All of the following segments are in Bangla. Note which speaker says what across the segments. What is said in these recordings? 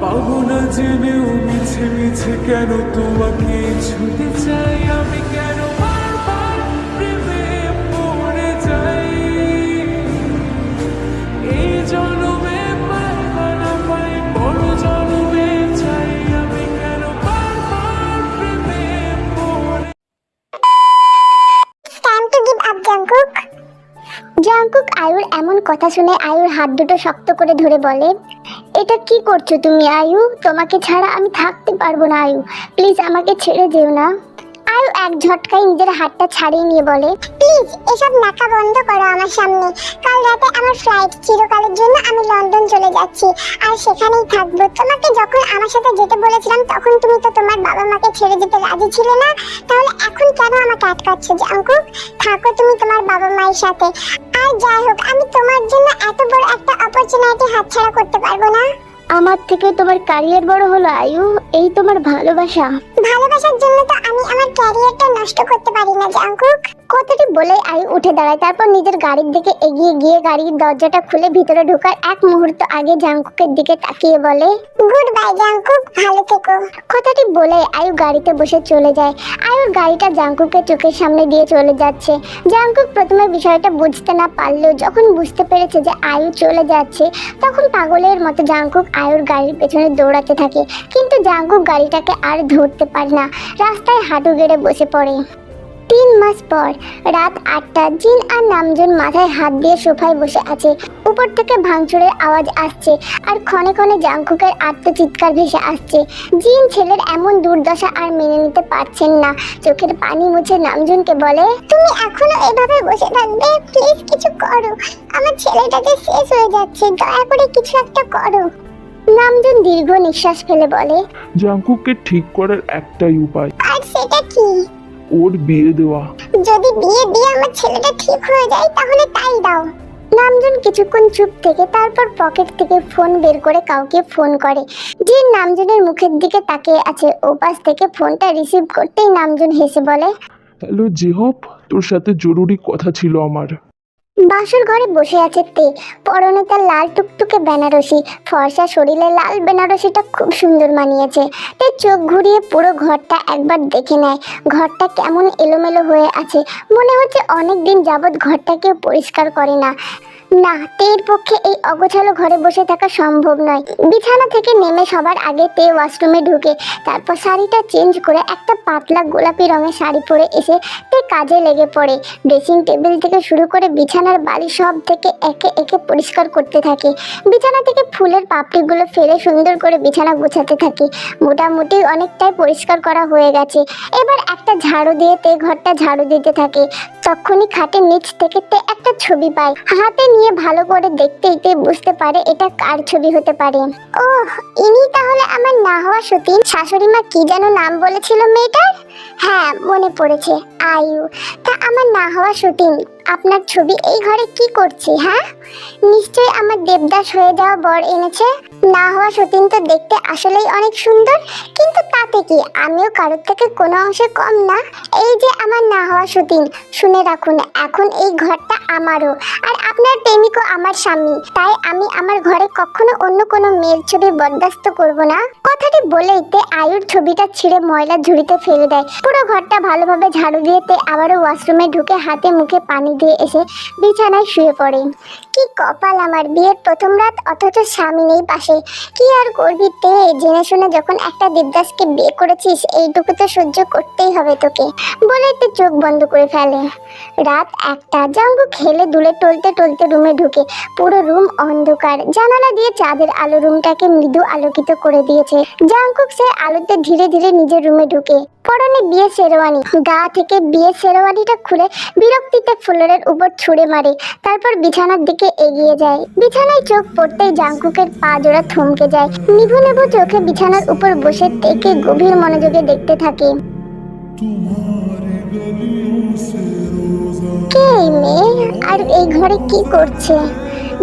Speaker 1: পাবো না জেনেও মিছে মিছে কেন তোমাকে ছুটে চাই আমি কেন?
Speaker 2: কথা শুনে আয়ুর হাত দুটো শক্ত করে ধরে বলে, এটা কি করছ তুমি আয়ু? তোমাকে ছাড়া আমি থাকতে পারব না আয়ু। প্লিজ আমাকে ছেড়ে যেও না। আয়ু এক ঝটকায় নিজের হাতটা ছাড়িয়ে নিয়ে বলে, প্লিজ, এসব নাকা বন্ধ করো আমার সামনে। কাল রাতে আমার ফ্লাইট চিরকালের জন্য আমি লন্ডন চলে যাচ্ছি। আর সেখানেই থাকব। তোমাকে যখন আমার সাথে যেতে বলেছিলাম, তখন তুমি তো তোমার বাবা মাকে ছেড়ে যেতে রাজি ছিলে না। তাহলে এখন কেন আমাকে আটকাচ্ছ জাঙ্কুক থাকো তুমি তোমার বাবা মায়ের সাথে। আর যাই হোক আমি তোমার জন্য এত বড় একটা অপরচুনিটি হাতছাড়া করতে পারব না। আমার থেকে তোমার ক্যারিয়ার বড় হলো আয়ু এই তোমার ভালোবাসা। ভালোবাসার জন্য তো আমি আমার ক্যারিয়ারটা নষ্ট করতে পারি না জাঙ্কুক কথাটি বলে আয়ু উঠে দাঁড়ায়। তারপর নিজের গাড়ির দিকে এগিয়ে গিয়ে গাড়ির দরজাটা খুলে ভিতরে ঢোকার এক মুহূর্ত আগে জাঙ্কুকের দিকে তাকিয়ে বলে গুড বাই জাঙ্কুক ভালো থেকো। কথাটি বলে আয়ু গাড়িতে বসে চলে যায়। আয়ুর গাড়িটা জাঙ্কুকের চোখের সামনে দিয়ে চলে যাচ্ছে। জাঙ্কুক প্রথমে বিষয়টা বুঝতে না পারলেও যখন বুঝতে পেরেছে যে আয়ু চলে যাচ্ছে তখন পাগলের মতো জাঙ্কুক আয়ুর গাড়ির পেছনে দৌড়াতে থাকে। কিন্তু জাঙ্কুক গাড়িটাকে আর ধরতে পারে না। রাস্তায় হাঁটু গেড়ে বসে পড়ে। তিন মাস পর রাত আটটা জিন আর নামজন মাথায় হাত দিয়ে সোফায় বসে আছে। উপর থেকে ভাঙচুরের আওয়াজ আসছে আর ক্ষণে ক্ষণে জাংকুকের আত্মচিৎকার ভেসে আসছে। জিন ছেলের এমন দুর্দশা আর মেনে নিতে পারছেন না। চোখের পানি মুছে নামজনকে বলে তুমি এখনও এভাবে বসে থাকবে? প্লিজ কিছু করো। আমার ছেলেটা যে শেষ হয়ে যাচ্ছে। দয়া করে কিছু একটা করো। নামজন দীর্ঘ নিঃশ্বাস ফেলে বলে
Speaker 1: জাঙ্কুককে ঠিক করার একটাই উপায়।
Speaker 2: আর সেটা কি?
Speaker 1: ওর বিয়ে দেওয়া।
Speaker 2: যদি বিয়ে দিয়ে আমার ছেলেটা ঠিক হয়ে যায় তাহলে তাই দাও। নামজন কিছুক্ষণ চুপ থেকে তারপর পকেট থেকে ফোন বের করে কাউকে ফোন করে। যে নামজনের মুখের দিকে তাকিয়ে আছে ওপাশ থেকে ফোনটা রিসিভ করতেই নামজন হেসে বলে
Speaker 1: হ্যালো জেহব তোর সাথে জরুরি কথা ছিল আমার।
Speaker 2: বাসর ঘরে বসে আছে তে। পরনে তার লাল টুকটুকে বেনারসি, ফর্সা শরীরে লাল বেনারসিটা খুব সুন্দর মানিয়েছে। তে চোখ ঘুরিয়ে পুরো ঘরটা একবার দেখে নেয়। ঘরটা কেমন এলোমেলো হয়ে আছে। মনে হচ্ছে অনেক দিন যাবৎ ঘরটা কেউ পরিষ্কার করে না। না, তের পক্ষে এই অগোছালো ঘরে বসে থাকা সম্ভব নয়। বিছানা থেকে নেমে সবার আগে তে ওয়াশরুমে ঢুকে, তারপর শাড়িটা চেঞ্জ করে একটা পাতলা গোলাপি রঙের শাড়ি পরে এসে তে কাজে লেগে পড়ে। ড্রেসিং টেবিল থেকে শুরু করে বিছানার বালি সব থেকে একে একে পরিষ্কার করতে থাকে। বিছানা থেকে ফুলের পাপড়িগুলো ফেলে সুন্দর করে বিছানা গোছাতে থাকে। মোটামুটি অনেকটাই পরিষ্কার করা হয়ে গেছে। এবার একটা ঝাড়ু দিয়ে তে ঘরটা ঝাড়ু দিতে থাকে। তখনই খাটের নিচ থেকে তে একটা ছবি পায় হাতে নিয়ে ভালো করে দেখতেই তে বুঝতে পারে এটা কার ছবি হতে পারে। ওহ, ইনি তাহলে আমার না হওয়া সতীন? শাশুড়ি মা কি যেন নাম বলেছিল মেয়েটার? হ্যাঁ মনে পড়েছে, আয়ু। তা আমার না হওয়া সতীন, আপনার ছবি এই ঘরে কি করছে হ্যাঁ? নিশ্চয়ই আমার দেবদাস হয়ে যাওয়া বর এনেছে। না হওয়া সতীন তো দেখতে আসলেই অনেক সুন্দর, কিন্তু তাতে কি? আমিও কারোর থেকে কোনো অংশে কম না। এই যে আমার না হওয়া সতীন, শুনে রাখুন, এখন এই ঘরটা আমারও। আর আপনার প্রেমিকও আমার স্বামী। তাই আমি আমার ঘরে কখনো অন্য কোনো মেয়ের ছবি বরদাস্ত করব না। কথাটি বলেই তে আয়ুর ছবিটা ছিঁড়ে ময়লা ঝুড়িতে ফেলে দেয়। পুরো ঘরটা ভালোভাবে ঝাড়ু দিয়ে তে আবারও ওয়াশরুমে ঢুকে হাতে মুখে পানি দিয়ে এসে বিছানায় শুয়ে পড়ে। কি কপাল আমার বিয়ের প্রথম রাত, অথচ স্বামী নেই পাশে। কি আর করবি তে? জেনে শুনে যখন একটা দেবদাসকে বিয়ে করেছিস, এইটুকু তো সহ্য করতেই হবে তোকে। বলে তে চোখ বন্ধ করে ফেলে। রাত একটা, জাঙ্গু খেলে দুলে টলতে টলতে রুমে ঢুকে পুরো রুম অন্ধকার। জানালা দিয়ে চাঁদের আলো রুমটাকে মৃদু আলোকিত করে দিয়েছে। জাঙ্কুক সে আলোতে ধীরে ধীরে নিজের রুমে ঢুকে। পরনে বিয়ে শেরওয়ানি। গা থেকে বিয়ে শেরওয়ানিটা খুলে বিরক্তিতে ফ্লোরের উপর ছুঁড়ে মারে। তারপর বিছানার দিকে এগিয়ে যায়। বিছানায় চোখ পড়তেই জাঙ্কুকের পা জোড়া থমকে যায়। নিভু নিভু চোখে বিছানার উপর বসে থেকে গভীর মনোযোগে দেখতে থাকে। কে আর এই ঘরে কি করছে?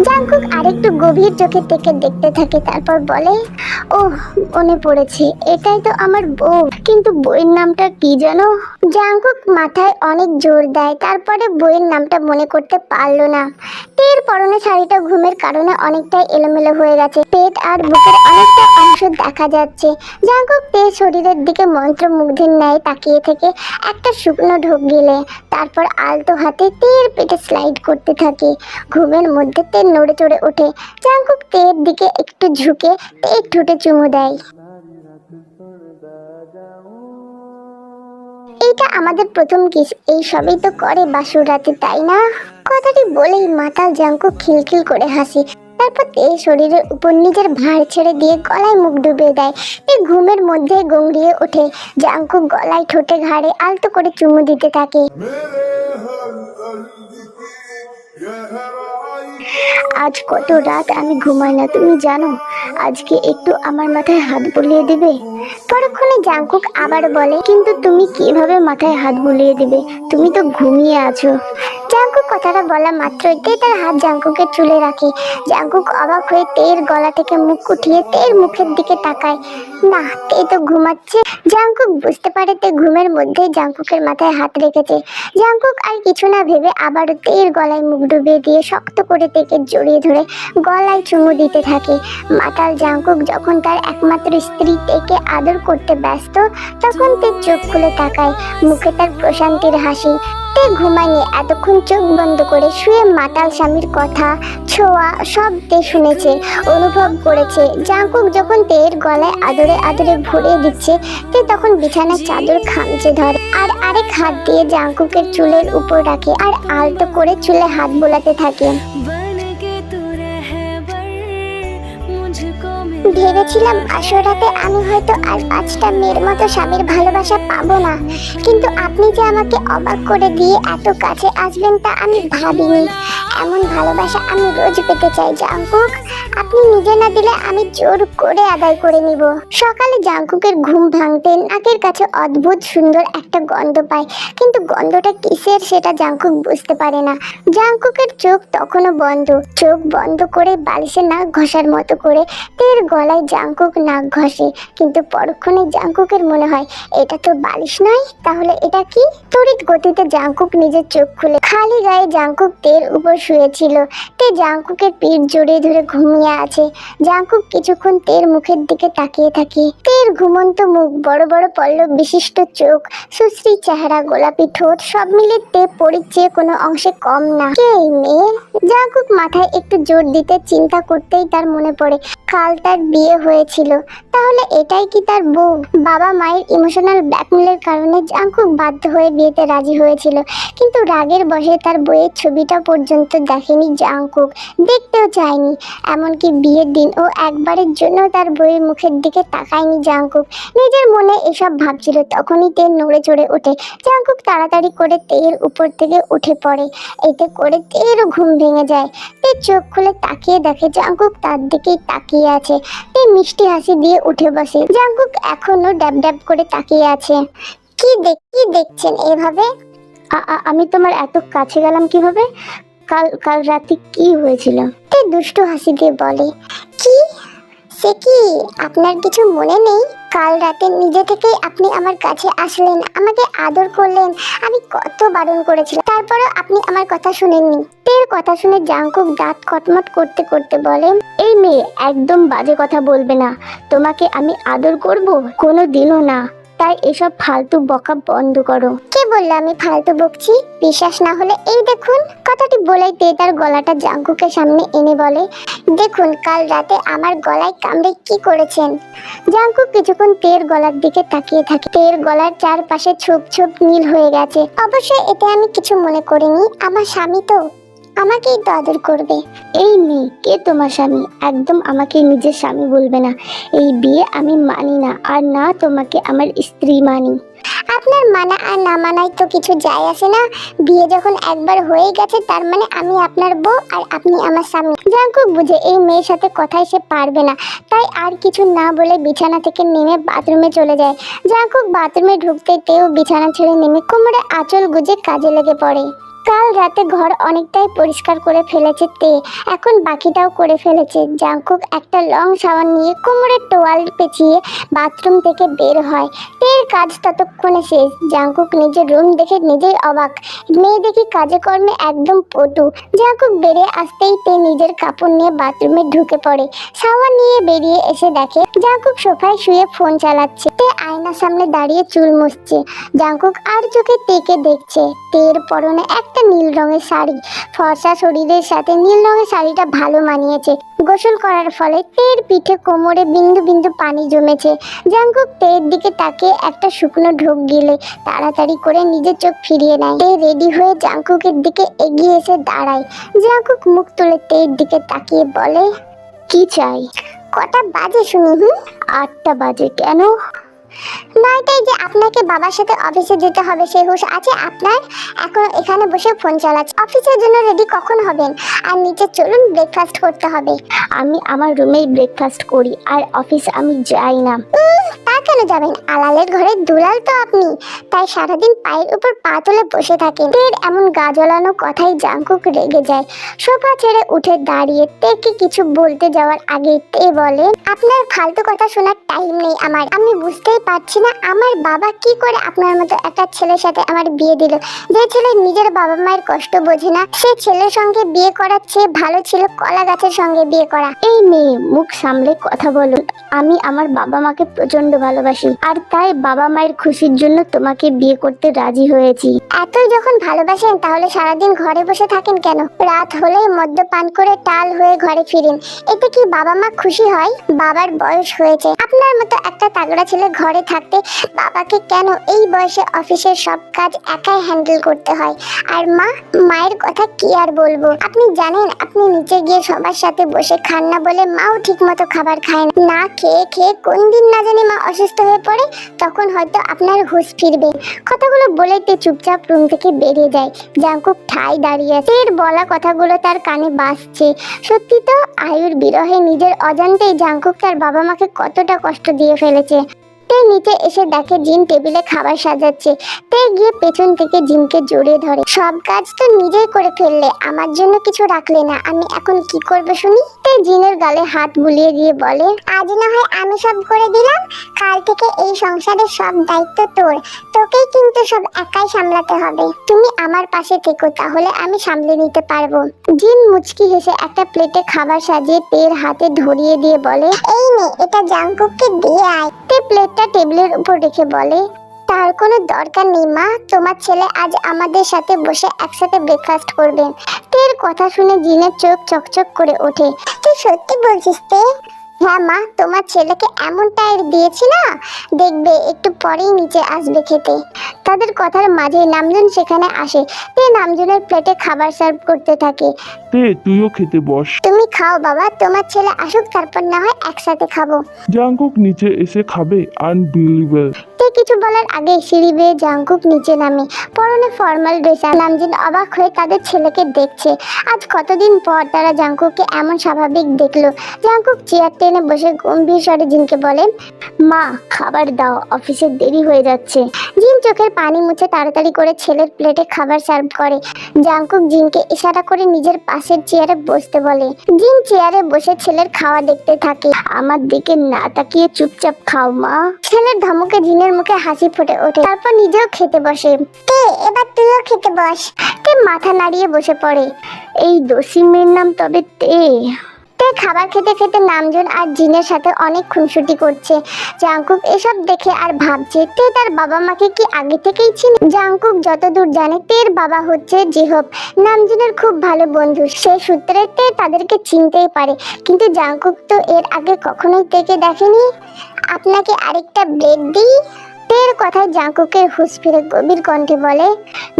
Speaker 2: জাঙ্কুক আরেকটু গভীর চোখে থেকে দেখতে থাকে, তারপর বলে ও মনে পড়েছে, এটাই তো আমার বউ। কিন্তু বইয়ের নামটা কি যেন? জাঙ্কুক মাথায় অনেক জোর দেয়, তারপরে বইয়ের নামটা মনে করতে পারল না। তের পরনে শাড়িটা ঘুমের কারণে অনেকটাই এলোমেলো হয়ে গেছে। পেট আর বুকের অনেকটা অংশ দেখা যাচ্ছে। জাঙ্কুক তের শরীরের দিকে মন্ত্রমুগ্ধের ন্যায় তাকিয়ে থেকে একটা শুকনো ঢোক গেলে, তারপর আলতো হাতে তের পেটে স্লাইড করতে থাকে। ঘুমের মধ্যে তে নড়ে চড়ে ওঠে। জাঙ্কুক তের দিকে একটু ঝুঁকে তের ঠোঁটে চুমু দেয়। এইটা আমাদের প্রথম কিস এই সবই তো করে বাসুর রাতে, তাই না? কথাটি বলেই মাতাল জাঙ্কু খিলখিল করে হাসি। তারপর এই শরীরের উপর নিজের ভার ছেড়ে দিয়ে গলায় মুখ ডুবিয়ে দেয়। এই ঘুমের মধ্যে গঙ্গিয়ে ওঠে। জাঙ্কু গলায় ঠোঁটে ঘাড়ে আলতো করে চুমু দিতে থাকে। আজ কত রাত আমি ঘুমাই না, তুমি জানো? আজকে একটু আমার মাথায় হাত বুলিয়ে দিবে। পরক্ষণে জাঙ্কুক আবার বলে, কিন্তু তুমি কীভাবে মাথায় হাত বুলিয়ে দিবে? তুমি তো ঘুমিয়ে আছো। জাঙ্কুক কথাটা বলা মাত্রই তে তার হাত জাঙ্কুকের চুলে রাখে। জাঙ্কুক অবাক হয়ে তের গলা থেকে মুখ উঠিয়ে তের মুখের দিকে তাকায়। না তে তো ঘুমাচ্ছে। বুঝতে পারে তে ঘুমের মধ্যে মাথায় হাত রেখেছে। আর কিছু না ভেবে তের গলায় মুখ ডুবিয়ে দিয়ে শক্ত করে তেকে জড়িয়ে ধরে গলায় চুমু দিতে থাকে। মাতাল যখন তার একমাত্র স্ত্রী তেকে আদর করতে ব্যস্ত, তখন তে চোখ খুলে তাকায়। মুখে তার প্রশান্তির হাসি। তে ঘুমায়নি, এতক্ষণ চোখ বন্ধ করে শুয়ে মাতাল স্বামীর কথা, ছোঁয়া সব তে শুনেছে, অনুভব করেছে। জাঙ্কুক যখন তের গলায় আদরে আদরে ভরিয়ে দিচ্ছে, তে তখন বিছানার চাদর খামচে ধরে। আর আরেক হাত দিয়ে জাঙ্কুকের চুলের উপর রাখে আর আলতো করে চুলে হাত বোলাতে থাকে। ভেবেছিলাম আসরাতে আমি হয়তো আর পাঁচটা মেয়ের মতো স্বামীর ভালোবাসা পাবো না। কিন্তু আপনি যে আমাকে অবাক করে দিয়ে এত কাছে আসবেন তা আমি ভাবিনি। এমন ভালোবাসা আমি রোজ পেতে চাই জাঙ্কুক আপনি নিজে না দিলে আমি জোর করে আদায় করে নিব। সকালে জাঙ্কুকের ঘুম ভাঙতে নাকের কাছে অদ্ভুত সুন্দর একটা গন্ধ পায় কিন্তু গন্ধটা কিসের সেটা জাঙ্কুক বুঝতে পারে না। জাঙ্কুকের চোখ তখনও বন্ধ। চোখ বন্ধ করে বালিশে নাক ঘষার মতো করে তের গলায় জাঙ্কুক নাক ঘষে, কিন্তু পরক্ষণে জাঙ্কুকের মনে হয়, এটা তো বালিশ নয়, তাহলে এটা কি? তড়িৎ গতিতে জাঙ্কুক নিজের চোখ খুলে খালি গায়ে জাঙ্কুক তের উপর শুয়েছিল। তে জাঙ্কুকের পিঠ জড়িয়ে ধরে ঘুমিয়ে আছে। জাঙ্কুক কিছুক্ষণ তের মুখের দিকে তাকিয়ে থাকে। তের ঘুমন্ত মুখ, বড় বড় পল্লব বিশিষ্ট চোখ, সুশ্রী চেহারা, গোলাপি ঠোঁট, সব মিলে তে পরির চেয়ে কোনো অংশে কম না। কে এই মেয়ে? জাঙ্কুক মাথায় একটু জোর দিতে চিন্তা করতেই তার মনে পড়ে, কাল তার বিয়ে হয়েছিল। তাহলে এটাই কি তার বউ? বাবা মায়ের ইমোশনাল ব্ল্যাকমেলের কারণে জাঙ্কুক বাধ্য হয়ে বিয়েতে রাজি হয়েছিল। কিন্তু রাগের বসে তার বইয়ের ছবিটা পর্যন্ত দেখেনি জাঙ্কুক দেখতেও চায়নি। এমনকি বিয়ের দিন ও একবারের জন্য তার বইয়ের মুখের দিকে তাকায়নি জাঙ্কুক নিজের মনে এসব ভাবছিল, তখনই তেল নড়ে চড়ে ওঠে। জাঙ্কুক তাড়াতাড়ি করে তের উপর থেকে উঠে পড়ে। এতে করে তেরও ঘুম ভেঙে যায়। তে চোখ খুলে তাকিয়ে দেখে জাঙ্কুক তার দিকেই তাকিয়ে আছে। তে মিষ্টি হাসি দিয়ে উঠে বসে। জাঙ্কুক এখনও ড্যাব ড্যাব করে তাকিয়ে আছে। কি দেখ কি দেখছেন এভাবে? আমি তোমার এত কাছে গেলাম কীভাবে? কাল কাল রাতে কি হয়েছিল? তে দুষ্টু হাসি দিয়ে বলে, কি? সে কি? আপনার কিছু মনে নেই? কাল রাতে নিজে থেকেই আপনি আমার কাছে আসলেন, আমাকে আদর করলেন। আমি কত বারণ করেছিলাম। তারপরে আপনি আমার কথা শুনেননি। তের কথা শুনে জাঙ্কুক দাঁত কটমট করতে করতে বলেন, এই মেয়ে, একদম বাজে কথা বলবে না। তোমাকে আমি আদর করব? কোনো দিনও না। তাই এসব ফালতু বকা বন্ধ করো। কে বলল আমি ফালতু বকছি? বিশ্বাস না হলে এই দেখুন, কথাটি বলেই তে তার গলাটা জাঙ্কুকের সামনে এনে বলে, দেখুন, কাল রাতে আমার গলায় কামড়ে কি করেছেন? জাঙ্কুক কিছুক্ষণ তের গলার দিকে তাকিয়ে থাকে। তের গলার চারপাশে ছোপ ছোপ নীল হয়ে গেছে। অবশ্যই এতে আমি কিছু মনে করিনি, আমার স্বামী তো। আমাকেই তো আদর করবে। এই মেয়ে কে তোমার স্বামী? একদম আমাকে নিজের স্বামী বলবে না। এই বিয়ে আমি মানি না আর না তোমাকে আমার স্ত্রী মানি। আপনার মানা আর না মানায় তো কিছু যায় আসে না। বিয়ে যখন একবার হয়ে গেছে তার মানে আমি আপনার বউ আর আপনি আমার স্বামী। জাঙ্কুক বুঝে এই মেয়ের সাথে কথাই সে পারবে না। তাই আর কিছু না বলে বিছানা থেকে নেমে বাথরুমে চলে যায়। জাঙ্কুক বাথরুমে ঢুকতে তেও বিছানা ছেড়ে নেমে কোমরে আঁচল গুজে কাজে লেগে পড়ে। কাল রাতে ঘর অনেকটাই পরিষ্কার করে ফেলেছে তে। এখন বাকিটাও করে ফেলেছে। জাঙ্কুক একটা লং সাবান নিয়ে কোমরের টোয়াল পেঁচিয়ে বাথরুম থেকে বের হয়। তের কাজ ততক্ষণে শেষ। জাঙ্কুক নিজের রুম দেখে নিজেই অবাক। মেয়ে দেখি কাজে কর্মে একদম পটু। জাঙ্কুক বেরিয়ে আসতেই তে নিজের কাপড় নিয়ে বাথরুমে ঢুকে পড়ে। সাবান নিয়ে বেরিয়ে এসে দেখে জাঙ্কুক সোফায় শুয়ে ফোন চালাচ্ছে। তে আয়নার সামনে দাঁড়িয়ে চুল মুছছে। জাঙ্কুক আর চোখে তেকে দেখছে। তের পরনে একটা নীল রঙের শাড়ি। ফর্সা শরীরের সাথে নীল রঙের শাড়িটা ভালো মানিয়েছে। গোসল করার ফলে তের পিঠে কোমরে বিন্দু বিন্দু পানি জমেছে। জাঙ্কুক তের দিকে তাকিয়ে একটা শুকনো ঢোক গিলে তাড়াতাড়ি করে নিজের চোখ ফিরিয়ে নেয়। তে রেডি হয়ে জাঙ্কুকের দিকে এগিয়ে এসে দাঁড়ায়। জাঙ্কুক মুখ তুলে তের দিকে তাকিয়ে বলে, কি চাই? কটা বাজে শুনি, হুম? আটটা বাজে কেন? নয়টায় যে আপনাকে বাবার সাথে অফিসে যেতে হবে, সেই হুশ আছে আপনার? এখন এখানে বসে ফোন চালাচ্ছে। অফিসের জন্য রেডি কখন হবেন? আর নিচে চলুন ব্রেকফাস্ট করতে হবে। আমি আমার রুমেই ব্রেকফাস্ট করি, আর অফিস আমি যাই না। কেন যাবেন? আলালের ঘরে দুলাল তো আপনি। তাই সারাদিন পায়ের উপর পা তুলে বসে থাকেন। তের এমন গা জ্বলানো কথাই জাঙ্কুক রেগে যায়। সোফা ছেড়ে উঠে দাঁড়িয়ে তেকে কিছু বলতে যাওয়ার আগে তে বলে, আপনার ফালতু কথা শোনার টাইম নেই আমার। আমি বুঝতেই পারছি না আমার বাবা কি করে আপনার মতো একটা ছেলের সাথে আমার বিয়ে দিল? যে ছেলে নিজের বাবা মায়ের কষ্ট বোঝে না, সে ছেলের সঙ্গে বিয়ে করার চেয়ে ভালো ছিল কলা গাছের সঙ্গে বিয়ে করা। এই মেয়ে মুখ সামলে কথা বলুন আমি আমার বাবা মাকে প্রচণ্ড ভালোবাসি। আর তাই বাবা মায়ের খুশির জন্য তোমাকে বিয়ে করতে রাজি হয়েছি। এতই যখন ভালোবাসেন, তাহলে সারাদিন ঘরে বসে থাকেন কেন? রাত হলেই মদ্যপান করে টাল হয়ে ঘরে ফিরেন। এতে কি বাবা মা খুশি হয়? বাবার বয়স হয়েছে। আপনার মতো একটা তাগড়া ছেলে ঘরে থাকতে বাবাকে কেন এই বয়সে অফিসের সব কাজ একাই হ্যান্ডেল করতে হয়? আর মা, মায়ের কথা কি আর বলব? আপনি জানেন, আপনি নিচে গিয়ে সবার সাথে বসে খান না বলে মাও ঠিক মতো খাবার খায় না খেয়ে খেয়ে কোন দিন না জানি মা অসুস্থ হয়ে পড়ে, তখন হয়তো আপনার হুঁশ ফিরবে। কথাগুলো বলেতে চুপচাপ রুম থেকে বেরিয়ে যায়। জাঙ্কুক ঠাই দাঁড়িয়ে আছে। এর বলা কথাগুলো তার কানে বাজছে। সত্যি তো আয়ুর বিরহে নিজের অজান্তেই জাঙ্কুক তার বাবা মাকে কতটা কষ্ট দিয়ে ফেলেছে। তে নিচে এসে দেখে জিন টেবিলে খাবার সাজাচ্ছে। তে গিয়ে পেছন থেকে জিনকে জড়িয়ে ধরে। সব কাজ তো নিজেই করে ফেললে, আমার জন্য কিছু রাখলে না। আমি এখন কি করব শুনি? তে জিনের গালে হাত বুলিয়ে দিয়ে বলে, আজ না হয় আমি সব করে দিলাম। কাল থেকে এই সংসারের সব দায়িত্ব তোর। তোকেই কিন্তু সব একাই সামলাতে হবে। তুমি আমার পাশে থেকো, তাহলে আমি সামলে নিতে পারব। জিন মুচকি হেসে একটা প্লেটে খাবার সাজিয়ে তের হাতে ধরিয়ে দিয়ে বলে, এই নে, এটা জাঙ্কুককে দিয়ে আয়। প্লেটটা টেবিলের উপর রেখে বলে, তার কোনো দরকার নেই, মা। তোমার ছেলে আজ আমাদের সাথে বসে একসাথে ব্রেকফাস্ট করবেন তের কথা শুনে জিনের চোখ চকচক করে ওঠে। তুই সত্যি বলছিস তে? হ্যাঁ মা তোমার ছেলেকে এমন টায়ার দিয়েছি না? দেখবে একটু পরেই নিচে আসবে খেতে। তাদের কথার মাঝে নামজন সেখানে আসে। তে নামজনের প্লেটে খাবার সার্ভ করতে থাকে।
Speaker 3: তে তুইও খেতে বস।
Speaker 2: তুমি খাও বাবা তোমার ছেলে আসুক তারপর না হয় একসাথে খাব।
Speaker 3: জাঙ্কুক নিচে এসে খাবে আনবিলিভেবল
Speaker 2: তে কিছু বলার আগে সিঁড়ি বেয়ে জাঙ্কুক নিচে নামে। পরনে ফর্মাল ড্রেস আর নামজিন অবাক হয়ে তাদের ছেলেকে দেখছে। আজ কতদিন পর তারা জাঙ্কুককে এমন স্বাভাবিক দেখল। জাঙ্কুক চেয়ার টেনে বসে গম্ভীর স্বরে জিনকে বলে, মা, খাবার দাও, অফিসে দেরি হয়ে যাচ্ছে। জিন চোখের পানি মুছে তাড়াতাড়ি করে ছেলের প্লেটে খাবার সার্ভ করে। জাঙ্কুক জিনকে ইশারা করে নিজের পাশের চেয়ারে বসতে বলে। জিন চেয়ারে বসে ছেলের খাওয়া দেখতে থাকে। আমার দিকে না তাকিয়ে চুপচাপ খাও, মা। ছেলের ধমকে জিনের মুখে হাসি ফুটে ওঠে। তারপর নিজেও খেতে বসে। কে? এবার তুইও খেতে বস। তে মাথা নাড়িয়ে বসে পড়ে। এই দোষী মেয়ের নাম তবে তে। তে খাবার খেতে খেতে নামজন আর জিনের সাথে অনেক খুনসুটি করছে। জাঙ্কুক এসব দেখে আর ভাবছে, তে তার বাবা মাকে কি আগে থেকেই চিনে? জাঙ্কুক যতদূর জানে তের বাবা হচ্ছে জিহব। নামজনের খুব ভালো বন্ধু। সেই সূত্রে তে তাদেরকে চিনতেই পারে। কিন্তু জাঙ্কুক তো এর আগে কখনোই তেকে দেখেনি। আপনাকে আরেকটা ব্রেড দিই। তের কথায় জাঙ্কুকের হুঁশ ফিরে গভীর কণ্ঠে বলে,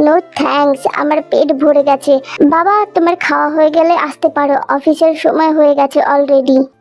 Speaker 2: নো থ্যাঙ্কস, আমার পেট ভরে গেছে। বাবা, তোমার খাওয়া হয়ে গেলে আসতে পারো। অফিসের সময় হয়ে গেছে অলরেডি।